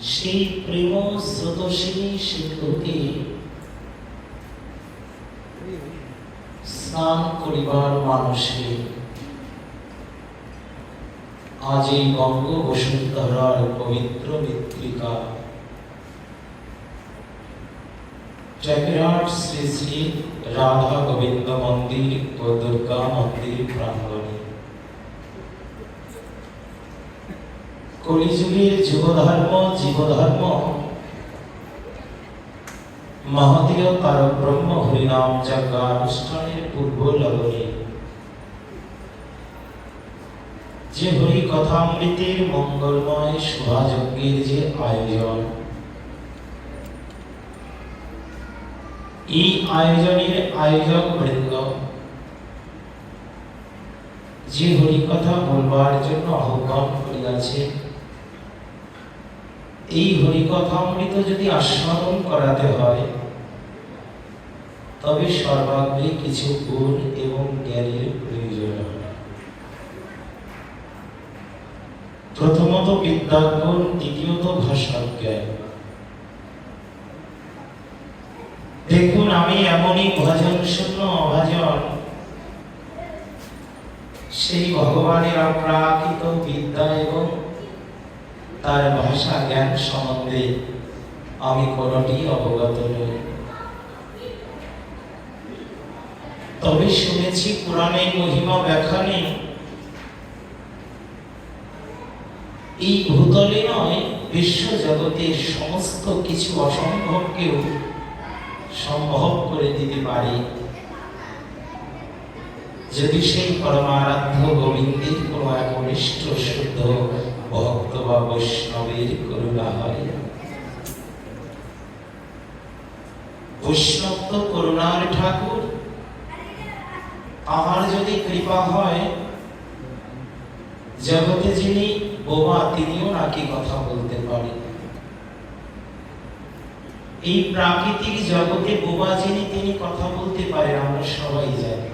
সেই প্রেম স্রোতস্বিনী সিন্ধুকে স্নান করিবার মানুষে, আজ এই বঙ্গ বসুন্ধরার পবিত্র মৃত্তিকা। জয়বিরাট শ্রী শ্রী রাধা গোবিন্দ মন্দির ও দুর্গা মন্দির প্রাঙ্গণে। কলিযুগের যুগধর্ম, জীবধর্ম। মহদীয় তার ব্রহ্ম হরিনাম যজ্ঞানুষ্ঠানের পূর্ব লগনে যে হরি কথামৃতের মঙ্গলময় শোভাযজ্ঞের যে আয়োজন, এই আয়োজনের আয়োজক বৃন্দ, যে হরিকথা বলবার জন্য আহ্বান করিয়াছে এই হরিকথামৃত যদি আস্বাদন করাতে হয়, তবে সর্বাগ্রে কিছু গুণ এবং জ্ঞানের প্রয়োজন প্রথমত বিদ্যাগুণ দ্বিতীয়ত ভাষার জ্ঞান দেখুন, আমি এমনই ভজন শূন্য অভাজন। সেই ভগবানের অপ্রাকৃত বিদ্যা এবং তার ভাষা জ্ঞান সম্বন্ধে আমি কোনটি অবগত নই। তবে শুনেছি পুরাণের মহিমা ব্যাখ্যা নেই এই ভূতলে নয় বিশ্ব জগতের সমস্ত কিছু অসম্ভবকেও সম্ভব করে দিতে পারে। যদি সেই পরমারাধ্য গোবিন্দের কোনো একনিষ্ঠ শুদ্ধ ভক্ত বা বৈষ্ণবের করুণা হয়। বৈষ্ণব তো করুণার ঠাকুর, আমার যদি কৃপা হয়, জগতে যিনি বোমা, তিনিও নাকি কথা বলতে পারেন এই প্রাকৃতিক জগতে বোবা যিনি, তিনি কথা বলতে পারেন আমরা সবাই জানি।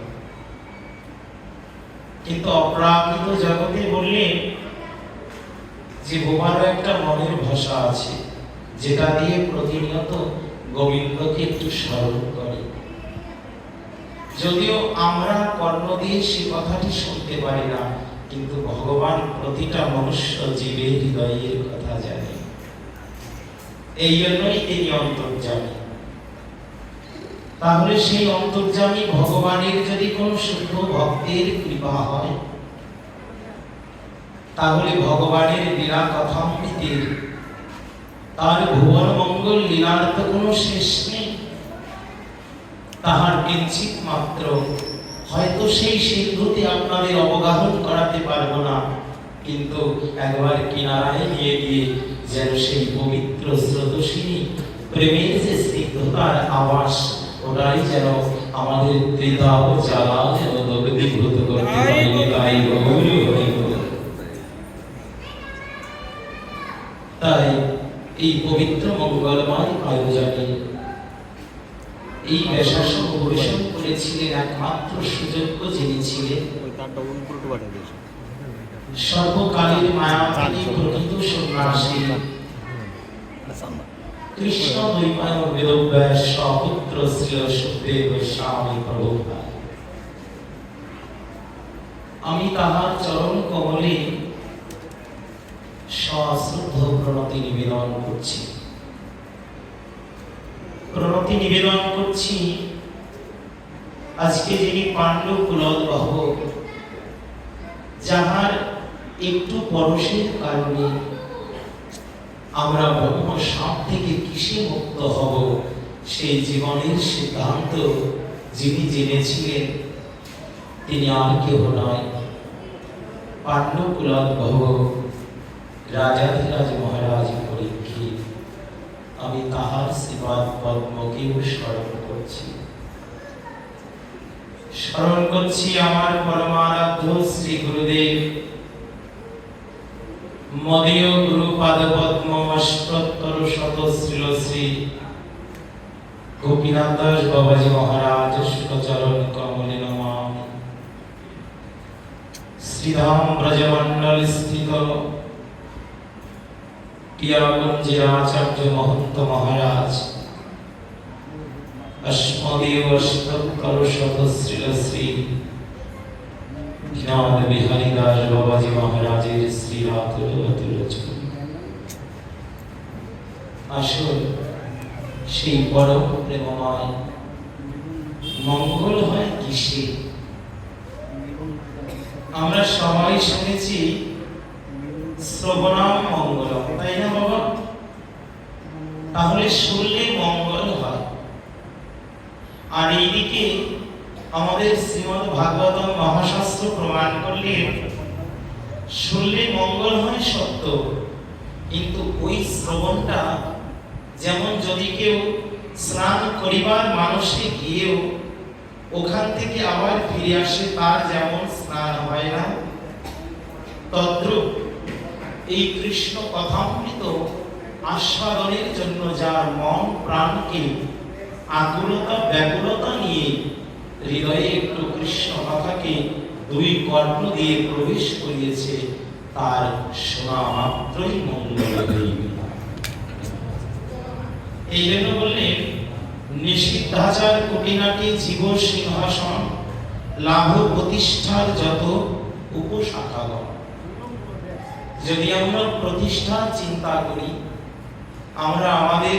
কিন্তু অপ্রাকৃত জগতে বললে যে বোবারও একটা মনের ভাষা আছে, যেটা দিয়ে প্রতিনিয়ত গোবিন্দকে একটু স্মরণ করে। যদিও আমরা কর্ণ দিয়ে সে কথাটি শুনতে পারি না, কিন্তু ভগবান প্রতিটা মনুষ্য জীবের হৃদয়ের কথা জানে। এই জন্যই তিনি অন্তর্যামী। তাহলে সেই অন্তর্যামী ভগবানের যদি কোন শুদ্ধ ভক্তের কৃপা হয় তাহলে ভগবানের লীলা কথামৃতের তার ভুবন মঙ্গল লীলার তো কোনো শেষ নেই। তাহার কিঞ্চিত মাত্র। হয়তো সেই সিন্ধুতে আপনাদের অবগাহন করাতে পারব না। কিন্তু একবার কিনারায় নিয়ে গিয়ে যেন সেই পবিত্র স্রোতস্বিনী প্রেমের যে স্নিগ্ধতার আবাস ওটাই যেন আমাদের হৃদয় জ্বালা যেন দগ্ধীভূত করতে পারি তাই গৌরী হরি বল। তাই এই পবিত্র মঙ্গলময় আয়োজনে এই বেশাসন পরিবেশন করেছিলেন একমাত্র সুযোগ্য যিনি ছিলেন। সর্বকালের মায়াবাদী প্রকৃত সন্ন্যাসী। কৃষ্ণ বেদব্যাস সপুত্র শ্রী সুখদেব স্বামী আমি তাহার চরণ কমলে সশ্রদ্ধ প্রণতি নিবেদন করছি। প্রণতি নিবেদন করছি, আজকে যিনি পাণ্ডব কুলোদ্ভব যাহার একটু পরশের কারণে আমরা ব্রহ্ম সাপ থেকে কিসে মুক্ত হব, সেই জীবনের সিদ্ধান্ত যিনি জেনেছিলেন, তিনি আর কেহ নয়। পাণ্ডব পাণ্ডকুলোদ্ভব রাজাধিরাজ মহারাজ পরীক্ষিত আমি তাহার শ্রীপাদ পদ্মকেও স্মরণ করছি। স্মরণ করছি আমার পরমারাধ্য শ্রী গুরুদেব। মদীয় গুরু পাদ পদ্ম অষ্টোত্তর শত শ্রীল শ্রী গোপীনাথ দাস বাবাজি মহারাজ শুকচরণ কমলে নমামি। শ্রীধাম ব্রজমণ্ডল স্থিত পিয়াগঞ্জের আচার্য মহন্ত মহারাজ সেই পরম মঙ্গল হয় কিসে? আমরা সবাই শুনেছি শ্রবণাম মঙ্গলম, তাই না বাবা? তাহলে শুনলে মঙ্গল হয়। আর এইদিকে আমাদের শ্রীমদ ভাগবতম মহাশাস্ত্র প্রমাণ করলে শুনলে মঙ্গল হয় সত্য, কিন্তু ওই শ্রবণটা যেমন যদি কেউ স্নান করিবার মানুষে গিয়েও ওখান থেকে আবার ফিরে আসে, তার যেমন স্নান হয় না, তদ্রূপ এই কৃষ্ণ কথামৃত আস্বাদনের জন্য যার মন প্রাণকে আকুলতা ব্যাকুলতা নিয়ে হৃদয়ে একটু কৃষ্ণ কথাকে দুই কর্ণ দিয়ে প্রবেশ করিয়েছে, তার শোনা মাত্রই মঙ্গল এই জন্য বললেন, নিষিদ্ধাচার কোটিনাটি জীব সিংহাসন লাভ প্রতিষ্ঠার যত উপশাখাগণ। যদি আমরা প্রতিষ্ঠার চিন্তা করি, আমরা আমাদের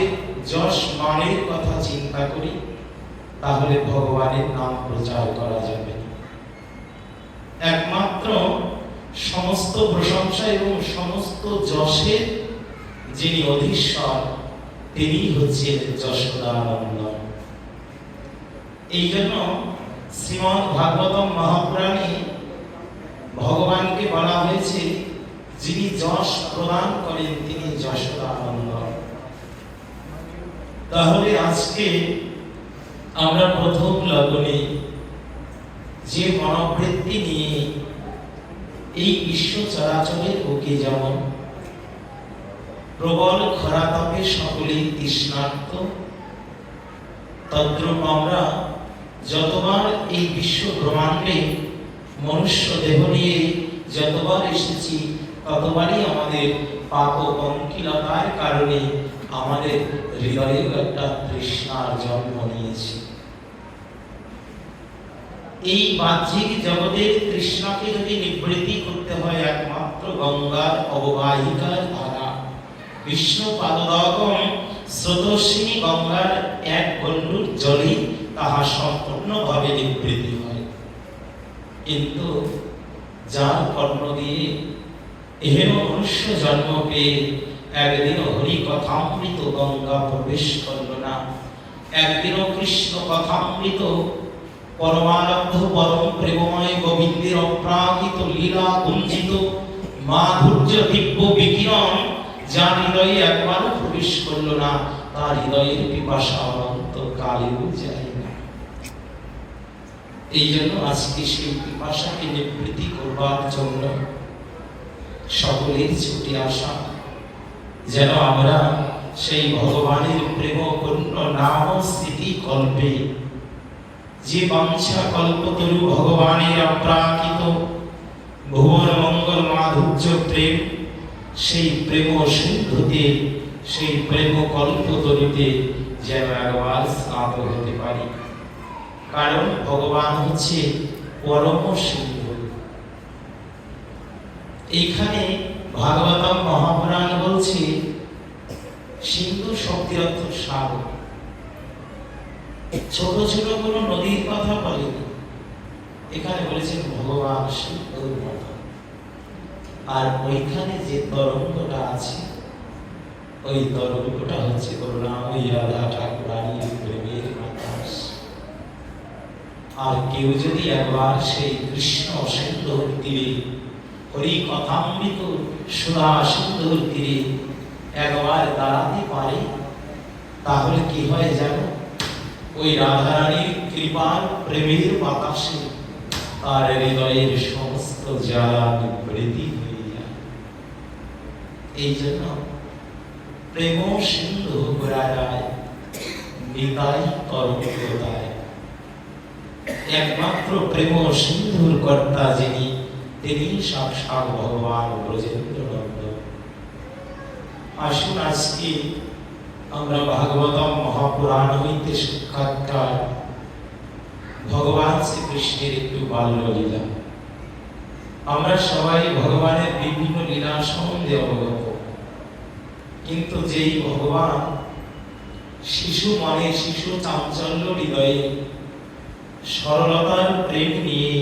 যশ মানের কথা চিন্তা করি, তাহলে ভগবানের নাম প্রচার করা যাবে। একমাত্র সমস্ত প্রশংসা এবং সমস্ত যশের যিনি অধীশ্বর, তিনি হচ্ছেন যশোদানন্দ এই জন্য শ্রীমদ ভাগবতম মহাপুরাণে ভগবানকে বলা হয়েছে যিনি যশ প্রদান করেন, তিনি যশোদানন্দ তাহলে আজকে আমরা প্রথম লগনে যে মনোবৃত্তি নিয়ে এই বিশ্ব চরাচরের বুকে যেমন, প্রবল খরা তাপে সকলেই তৃষ্ণার্ত, তদ্রূপ আমরা যতবার এই বিশ্ব ব্রহ্মাণ্ডে মনুষ্য দেহ নিয়ে যতবার এসেছি ততবারই আমাদের পাপ পঙ্কিলতার কারণে আমাদের হৃদয়েও একটা তৃষ্ণার জন্ম নিয়েছে। এই বাহ্যিক জগতের তৃষ্ণাকে যদি নিবৃত্তি করতে হয় একমাত্র গঙ্গার অববাহিকার ধারা বিষ্ণু পাদদগম স্রোতস্বিনী গঙ্গার এক বল্লুর জলেই তাহা সম্পূর্ণভাবে নিবৃত্তি হয়। কিন্তু যার কর্ণ দিয়ে এহেন মনুষ্য জন্ম পেয়ে একদিন হরি কথামৃত গঙ্গা প্রবেশ করল না। একদিনও কৃষ্ণ কথামৃত, পরমানন্দ পরম প্রেমময় গোবিন্দের অপ্রাকৃত লীলা কুঞ্জিত মাধুর্য দিব্য বিকিরণ যার হৃদয়ে একবারও প্রবেশ করল না, তার হৃদয়ের পিপাসা অনন্ত কালেও যায় না। এই জন্য আজকে সেই পিপাসাকে নিবৃত্তি করবার জন্য সকলের ছুটে আসা। যেন আমরা সেই ভগবানের প্রেম পূর্ণ নাম স্মৃতি কল্পে। যে বাঞ্ছা কল্পতরু ভগবানের অপ্রাকৃত ভুবন মঙ্গল মাধুর্য প্রেম, সেই প্রেম সিন্ধুতে, সেই প্রেম কল্পতরুতে যেন একবার স্নাত হতে পারি। কারণ ভগবান হচ্ছে পরম সিন্ধু। এইখানে ভাগবতম মহাপুরাণ বলছে, সিন্ধু শক্তি অর্থ সাগর। ছোট ছোট কোনো নদীর কথা বলেনি এখানে বলেছেন ভগবান সিন্ধুর মতো। আর ওইখানে যে তরঙ্গটা আছে, ওই তরঙ্গটা হচ্ছে করুণাময়ী রাধা ঠাকুরানীর প্রেমের বাতাস আর কেউ যদি একবার সেই কৃষ্ণ সিন্ধুর তীরে হরি কথামৃত তীরে একবার দাঁড়াতে পারে, তাহলে কি ওই রাধারানীর কৃপার প্রেমের বাতাসে তার হৃদয়ের সমস্ত জ্বালা হয়ে যায়। এই জন্য প্রেম সিন্ধু গোড়ায় নিতাই তরঙ্গতায় একমাত্র প্রেম সিন্ধুর কর্তা যিনি তিনি সাক্ষাৎ ভগবান ব্রজেন্দ্র আসুন আজকে আমরা ভাগবতম মহাপুরাণ হইতে সাক্ষাৎকার ভগবান শ্রীকৃষ্ণের একটু বাল্য লীলা আমরা সবাই ভগবানের বিভিন্ন লীলা সম্বন্ধে অবগত। কিন্তু যেই ভগবান শিশু মনে শিশু চাঞ্চল্য হৃদয়ে সরলতার প্রেম নিয়ে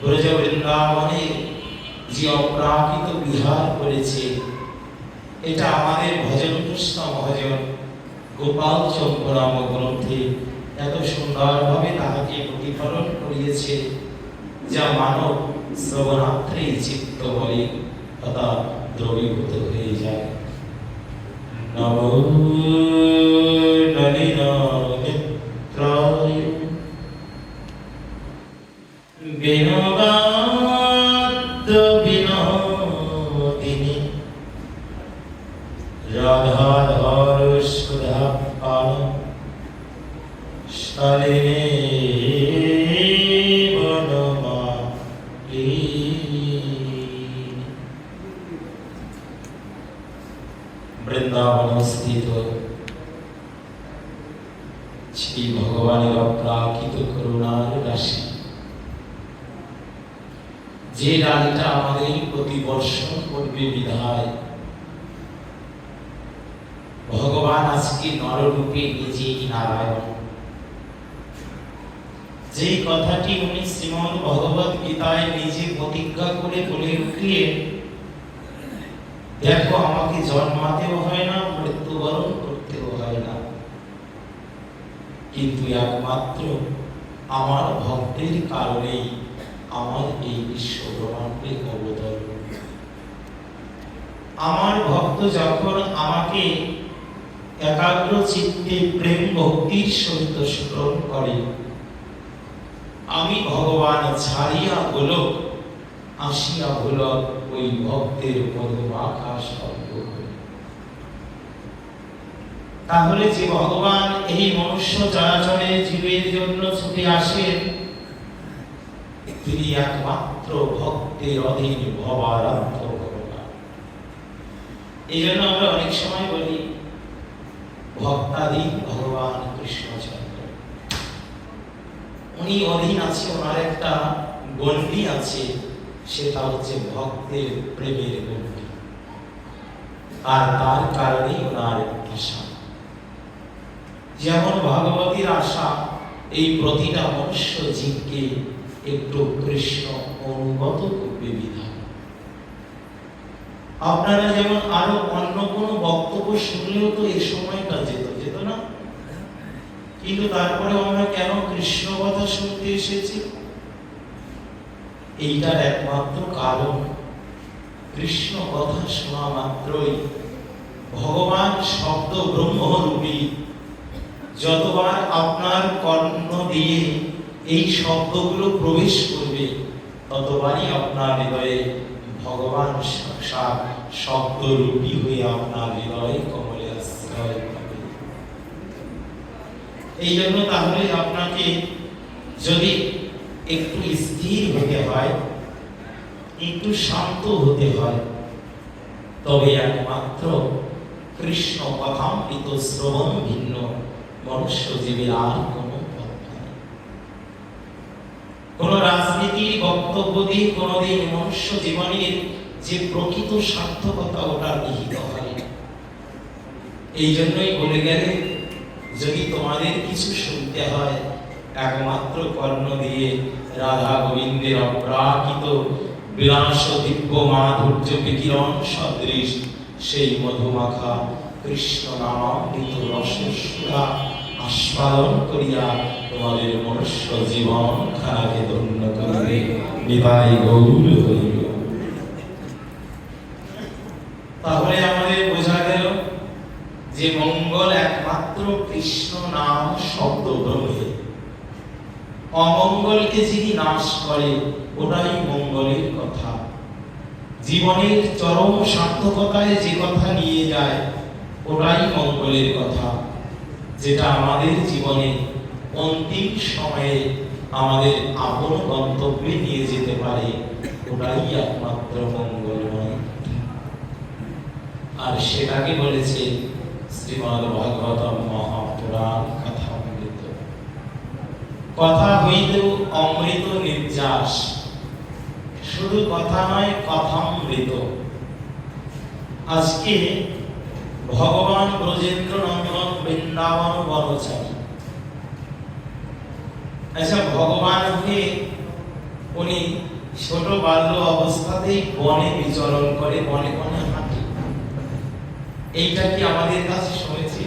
ব্রজ বৃন্দাবনে যে অপ্রাকৃত বিহার করেছে, এটা আমাদের ভজন কৃষ্ণ ভজন গোপাল চন্দ্র নাম গ্রন্থে এত সুন্দরভাবে তাহাকে প্রতিফলন করিয়েছে, যা মানব শ্রবণাত্রেই চিত্ত বলে তথা দ্রবীভূত হয়ে যায়। নম বৃন্দাবন স্থিত শ্রী ভগবানের অপ্রাকৃত করুণার রাশি যে রানীটা আমাদের প্রতি বর্ষণ করবে বিধায় ভগবান আজকে নররূপে নিজেই নারায়ণ। যে কথাটি উনি শ্রীমদ ভগবত গীতায় নিজে প্রতিজ্ঞা করে বলে উঠলেন দেখো, আমাকে জন্মাতেও হয় না, মৃত্যুবরণ করতেও হয় না। কিন্তু একমাত্র আমার ভক্তের কারণেই আমার এই বিশ্ব ব্রহ্মাণ্ডে অবতরণ আমার ভক্ত যখন আমাকে একাগ্র চিত্তে প্রেম ভক্তির সহিত স্মরণ করে, আমি ভগবান ছাড়িয়া গোলক আসিয়া গোলক ওই ভক্তের মধুমাখা শব্দ তাহলে যে ভগবান এই মনুষ্য চরাচরে জীবের জন্য ছুটে আসেন, তিনি একমাত্র ভক্তের অধীন ভবারাধ্য ভগবান। এই জন্য আমরা অনেক সময় বলি, ভক্তাধীন ভগবান কৃষ্ণচন্দ্র। উনি অধীন আছে, ওনার একটা গণ্ডি আছে সেটা হচ্ছে ভক্তের প্রেমের গণ্ডি আর তার কারণেই ওনার আশা যেমন ভগবতীর আশা, এই প্রতিটা মনুষ্য জীবকে একটু কৃষ্ণ অনুগত করবে বিধান আপনারা যেমন আরও অন্য কোনো বক্তব্য শুনলেও তো এই সময়টা যেত যেত না। কিন্তু তারপরে আমরা কেন কৃষ্ণ কথা শুনতে এসেছি? এইটার একমাত্র কারণ কৃষ্ণ কথা শোনা মাত্রই ভগবান শব্দ ব্রহ্মরূপী। যতবার আপনার কর্ণ দিয়ে এই শব্দগুলো প্রবেশ করবে, ততবারই আপনার হৃদয়ে ভগবান সাক্ষাৎ শব্দরূপী হয়ে আপনার হৃদয়ে কমলে আশ্রয় পাবে। এই জন্য তাহলে আপনাকে যদি একটু স্থির হতে হয়, একটু শান্ত হতে হয় তবে একমাত্র কৃষ্ণ কথামৃত শ্রবণ ভিন্ন মনুষ্য জীবের আর কোনো কোন রাজনীতির বক্তব্য দিয়ে কোনোদিন মনুষ্য জীবনের যে প্রকৃত সার্থকতা ওটা নিহিত হয়। এই জন্যই বলে গেলে, যদি তোমাদের কিছু শুনতে হয় একমাত্র কর্ণ দিয়ে রাধা গোবিন্দের অপ্রাকৃত বিলাস দিব্য মাধুর্য বিকিরণ সদৃশ সেই মধুমাখা কৃষ্ণ নামামৃত রসসুরা আস্বাদন করিয়া তোমাদের মনুষ্য জীবন খানাকে ধন্য করিবে। বিদায় গৌর হইল। তাহলে আমাদের বোঝা গেল যে মঙ্গল একমাত্র কৃষ্ণ নাম শব্দ ব্রহ্মে। অমঙ্গলকে যিনি নাশ করে, ওটাই মঙ্গলের কথা। জীবনের চরম সার্থকতায় যে কথা নিয়ে যায়, ওটাই মঙ্গলের কথা। যেটা আমাদের জীবনে অন্তিম সময়ে আমাদের আপন গন্তব্যে নিয়ে যেতে পারে, ওটাই একমাত্র মঙ্গলময় আর সেটাকে বলেছে শ্রীমদ ভাগবত মহাপুরাণ। কথা হইলেও অমৃত নির্যাস। শুধু কথা নয়, কথামৃত। আজকে ভগবান ব্রজেন্দ্র নন্দন বৃন্দাবন বনচারী আচ্ছা ভগবান হয়ে উনি ছোট বাল্য অবস্থাতেই বনে বিচরণ করে, বনে বনে হাঁটে। এইটা কি আমাদের কাছে শুনেছি?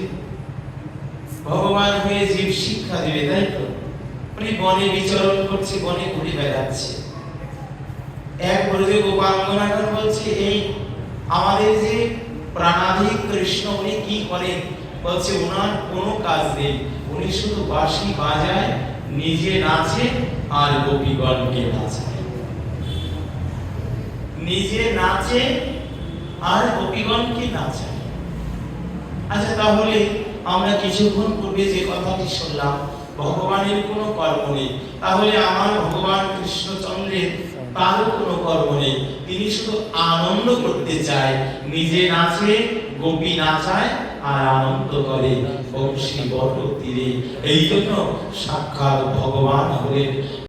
ভগবান হয়ে জীব শিক্ষা দিবে, তাই তো? উনি বনে বিচরণ করছে, বনে ঘুরে বেড়াচ্ছে। এক ব্রজে গোপাঙ্গনাগর বলছে, এই আমাদের যে প্রাণাধিক কৃষ্ণ, উনি কি করেন? বলছে ওনার কোনো কাজ নেই। উনি শুধু বাঁশি বাজায়, নিজে নাচে আর গোপীগণকে নাচায় নিজে নাচে আর গোপীগণকে নাচায়। আচ্ছা তাহলে আমরা কিছুক্ষণ পূর্বে যে কথাটি শুনলাম ভগবানের কোনো কর্ম নেই। তাহলে আমার ভগবান কৃষ্ণচন্দ্রের তারও কোনো কর্ম নেই। তিনি শুধু আনন্দ করতে চায়, নিজে নাচে, গোপী নাচায় আর আনন্দ করে। বংশী বট তীরে এই জন্য সাক্ষাৎ ভগবান হলেন।